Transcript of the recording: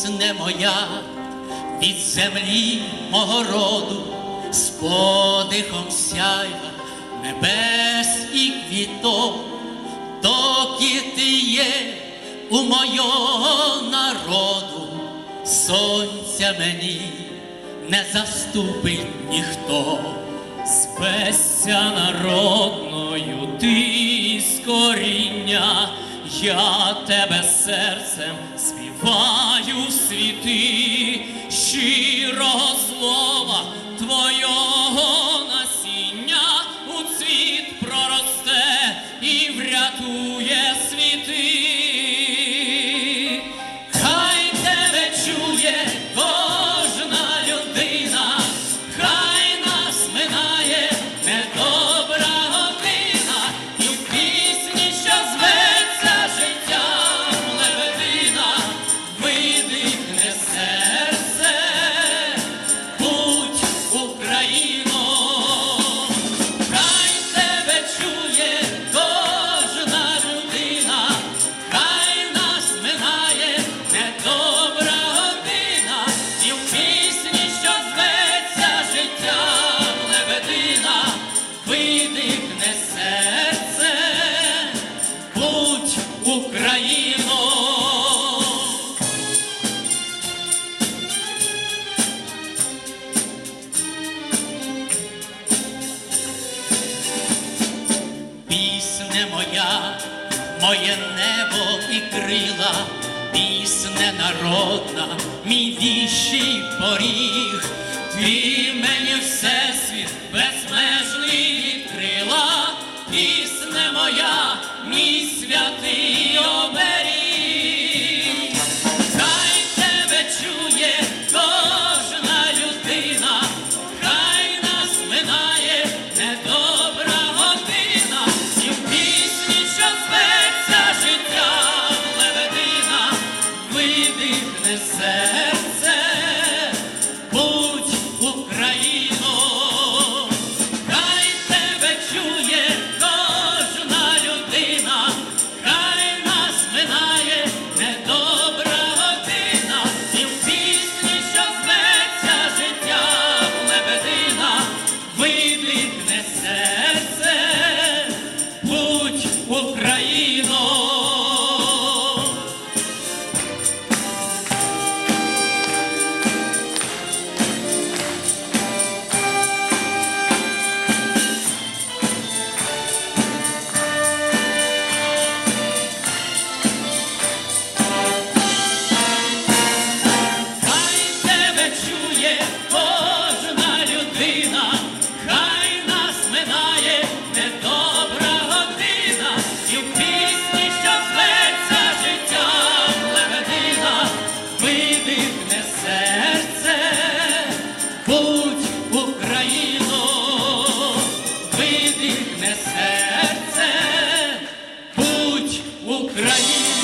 пісне моя від землі мого роду, з подихом сяйва небес і квіток, доки ти є у мого народу, сонця мені не заступить ніхто, спесся народною ти скорі. Я тебе серцем співаю світи. і крила, пісне народна, мій віщий поріг, ти мені все. Україно, видихне серце, будь Україна.